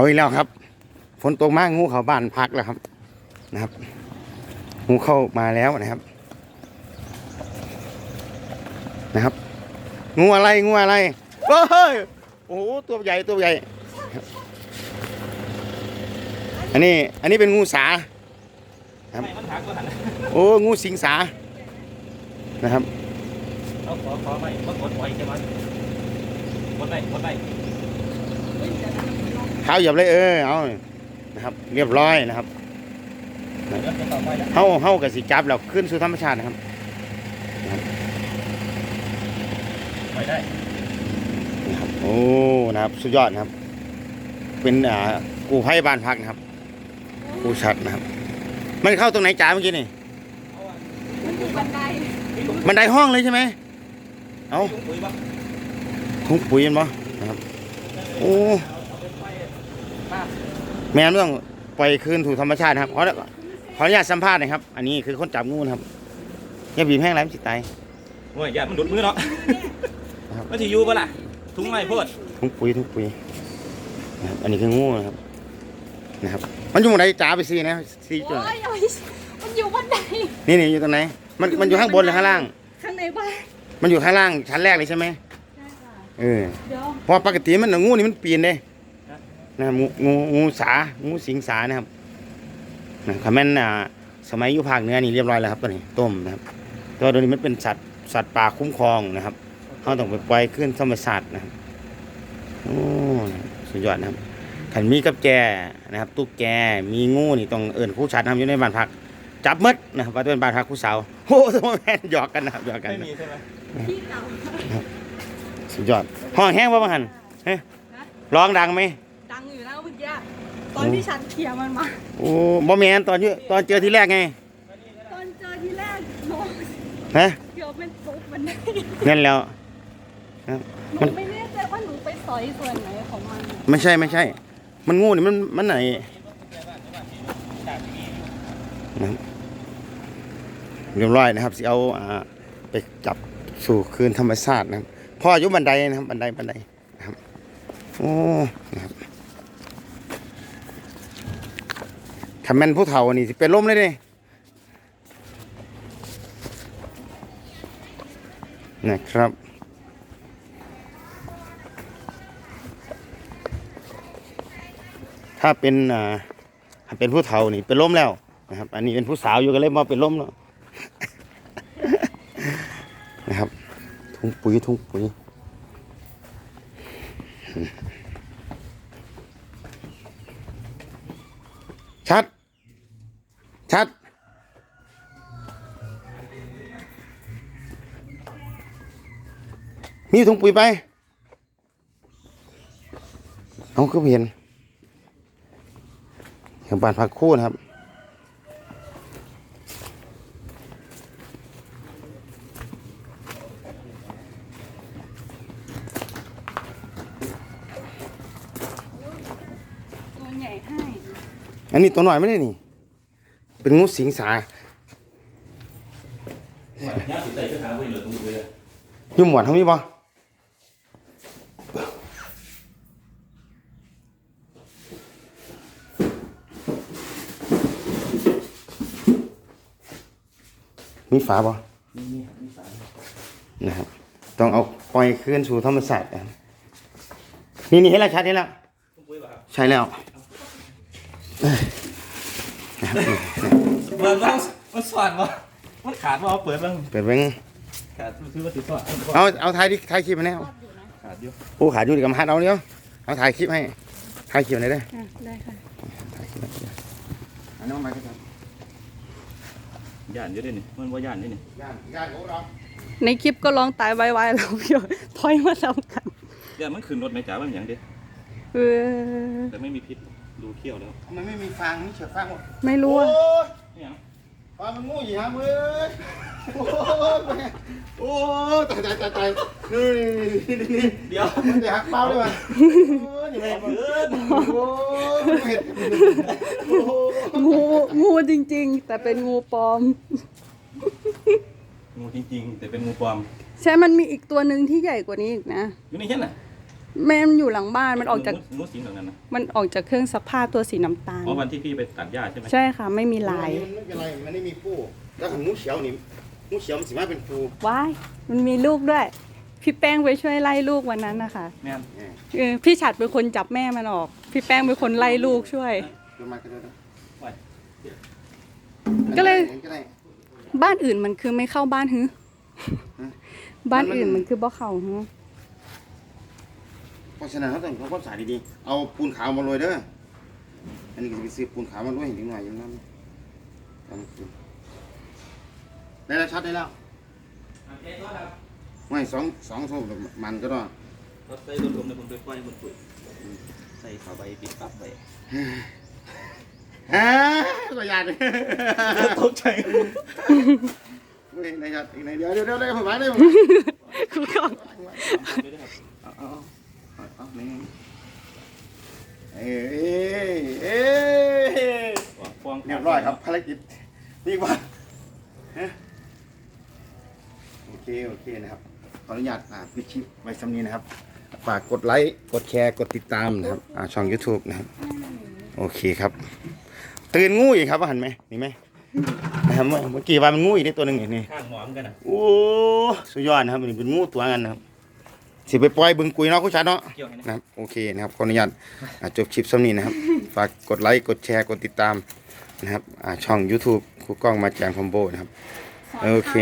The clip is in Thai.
เอาอีกแล้วครับ ฝนตกมากงูเข้าบ้านพักแล้วครับนะครับงูเข้ามาแล้วนะครับ นะครับ งูอะไรงูอะไรเฮ้ยโอ้โหตัวใหญ่ตัวใหญ่ อันนี้อันนี้เป็นงูสาครับโอ้งูสิงสานะครับเอาขอขอไม่มากดไว้ใช่ไหมกดได้กดได้ เท้าเหยียบเลยเออเอานะครับ เรียบร้อยนะครับเดี๋ยวจะต่อไปแล้วเฮาเฮากับสิจับแล้วขึ้นสู่ธรรมชาตินะครับไปได้นะครับโอ้นะครับ สุดยอดนะครับ เป็นอ่ากูภัยบ้านพักนะครับกูชัดนะครับ มันเข้าตรงไหนจ่าเมื่อกี้นี่มันอยู่บันไดบันไดห้องเลยใช่ไหมเอาถุงปุ๋ยปะถุงปุ๋ยเห็นบ่นะครับ โอ้แม่ไม่ต้องปล่อยคืนสู่ธรรมชาตินะครับขอขออนุญาตสัมภาษณ์หน่อยครับ อันนี้คือคนจับงูนะครับอย่าบีบแห้งไรมันสิตายโอ้ยอย่ามันดุดมือเนาะครับมันจะอยู่ปะล่ะถุงไม้โพดถุงปุ๋ยถุงปุ๋ยนะครับอันนี้คืองูนะครับ นะครับ มันอยู่ตรงไหนจ๋าไปซีนะซีจุดโอ้ยโอ้ยมันอยู่บันไดนี่นี่อยู่ตรงไหนมันมันอยู่ข้างบนหรือข้างล่าง ข้างในบ้านมันอยู่ข้างล่างชั้นแรกเลยใช่ไหมใช่ค่ะ เออเดี๋ยวเพราะปกติมันงูนี่มันปีนเลยนะครับงูงูงูสางูสิงสานะครับนะคำแม่นอ่าสมัยอยู่ภาคเหนือนี่เรียบร้อยแล้วครับตัวนี้ต้มนะครับแตัวาตัวนี้มันเป็นสัตว์สัตว์ป่าคุ้มครองนะครับเขาต้องไปปล่อยขึ้นธรรมชาตินะครับโอ้สุดยอดนะครับขันมีกับแจนะครับตุ๊กแกมีงูนี่ต้องเอิ่นคู่ชัดนะครับอยู่ในบ้านพัก จับมดนะครับว่าเป็นบ้านพักคู่สาวโอ้โหแม่นหยอกกันนะครับหยอกกันไม่มีใช่ไหมพี่เก่า สุดยอด ห้องแห้งว่าบังหันเฮ้ยร้องดังไหมดังอยู่นะเมื่อกี้ตอนที่ฉันเคลียร์มันมาโอ้บ่แมนตอนอยู่ตอนเจอทีแรกไง ตอนเจอทีแรกน้องฮะเดี๋ยวมันทุบมันได้นั่นแล้วหนูไม่แน่ใจว่าหนูไปสอยส่วนไหนของมันอะไม่ใช่ไม่ใช่ มันงูนี่มันมันไหนนะครับเรียบร้อยนะครับสิเอาอ่าไปจับสู่คืนธรรมชาตินะครับ พ่ออยู่บันไดนะครับบันไดบันไดนะครับโอ้นะครับถ้าแม่นผู้เฒ่านี่สิเป็นลมเลยเด้นะครับถ้าเป็นอ่าถ้าเป็นผู้เฒ่านี่เป็นล้มแล้วนะครับ อันนี้เป็นผู้สาวอยู่กันเลยมาเป็นล้มแล้วนะครับ ถุงปุ๋ยถุงปุ๋ยชัด ชัด มีถุงปุ๋ยไป เอาก็เห็นถึงบานพักคู่นะครับ ตัวใหญ่ให้ อันนี้ตัวหน่อยไม่ได้นี่ เป็นงูสิงสาย่าติดใจก็หาไปเหลือถุงปุ๋ยเลยยุ่มหวานเขามีบ่มีฝาบ่นี่นี่นี่สารนะครับ ต้องเอาปล่อยคืนสู่ธรรมชาตินะครับนี่นี่เห็นแล้วชัดเห็นแล้วถุงปุ๋ยป่ะครับใช่แล้ว เปิดบ้างมันสอดบ่มันขาดบ่เอาเปิดบ้างเปิดเบ้งขาดซื้อมาติดสอดเอาเอาถ่ายดิถ่ายคลิปมาแน่ขาดอยู่โอ้ขาดอยู่ดีกับมาหัดเอาเนี้ยเอาถ่ายคลิปให้ถ่ายคลิปหนได้ได้ค่ะถ่ายคลิปหน่อยอันน้องมาครับย่านอยู่ด้วยนี่มันว่าย่านนี่งานงานของเราในคลิปก็ร้องตายไวๆแล้วพี่ถอยมาแล้วกันย่านมันขึ้นรถไหมจ๋ามันอย่างเดียวแต่ไม่มีพิษ ดูเขี้ยวแล้วมันไม่มีฟางนี่เฉดฟางหมดไม่รู้โอ้อะยนี่ยังฟางมันงูอีหามเว้ยโอ้ยโอ้ยตายตายตายตายนี่นี่นี่นี่เดี๋ยว มันจะหักเป้าด้วยมั้ยโอ้ยนี่แม่มันโอ้ยเผ็ดโอ้ยงูงูจริง ๆ แต่เป็นงูปลอม งูจริงๆแต่เป็นงูปลอมใช่มันมีอีกตัวหนึ่งที่ใหญ่กว่านี้อีกนะ อยู่ในเช่นน่ะ แม่มันอยู่หลังบ้านมันออกจากงูสิงแบบนั้นนะมันออกจากเครื่องซักผ้าตัวสีน้ำตาล เพราะวันที่พี่ไปตัดหญ้าใช่ไหมใช่ค่ะ ไม่มีลาย มันไม่เป็นไรมันไม่มีปูแล้วของงูเขียวนี่งูเขียวมันสิมาเป็นปูว้าย มันมีลูกด้วย พี่แป้งไปช่วยไล่ลูกวันนั้นนะคะแม่นเนี่ยเออพี่ฉัดเป็นคนจับแม่มันออก พี่แป้งเป็นคนไล่ลูกช่วย ลงมาก็ได้นะไว้ก็เลย ก็ได้ บ้านอื่นมันคือไม่เข้าบ้านฮึฮะบ้านอื่นมันคือบ่เข้าฮึ เพราะฉะนั้นเขาต้องทำความสะอาดดีๆ เอาปูนขาวมาโรยเด้อ อันนี้ก็จะไปซื้อปูนขาวมาโรยให้ถึงหน่อยอย่างนั้นตอนคืนได้แล้วชัดได้แล้วโอเคครับไม่สองสองโซ่มันก็ได้รถใส่รถลมในผมไปปล่อยบนปุ๋ยใส่ฝาใบปิดปั๊บไปฮ่าก็ยากเลยตกใจเฮ้ยนายชัดอีกนายเดี๋ยวเดี๋ยวเดี๋ยวเดี๋ยวผมมาเลยผมคือก่อน นี่เอ้ยเอ้ยฟองเรียบร้อยครับภารกิจนี่ว่าฮะโอเคโอเคนะครับขออนุญาตอ่าปิดคลิปไว้สำนี้นะครับฝากกดไลค์กดแชร์กดติดตามนะครับอ่าช่อง YouTube นะครับโอเคครับ ตื่นงูอีกครับว่าหันไหมนี่ไหมนะครับเมื่อเมื่อกี้ว่ามันงูอีกได้ตัวหนึ่งนี่นี่ข้างหมอมกันนะโอ้สุดยอดนะครับนี่เป็นงูตัวกันนะครับ สิไปปล่อยบึงกุยเนาะคุณชัดเนาะเกี่ยวให้นะนะครับโอเคนะครับขออนุญาตอ่าจบคลิปสำนี้นะครับ ฝากกดไลค์กดแชร์กดติดตามนะครับอ่าช่อง YouTube ครูกล้องมาแจงคอมโบนะครับ โอเค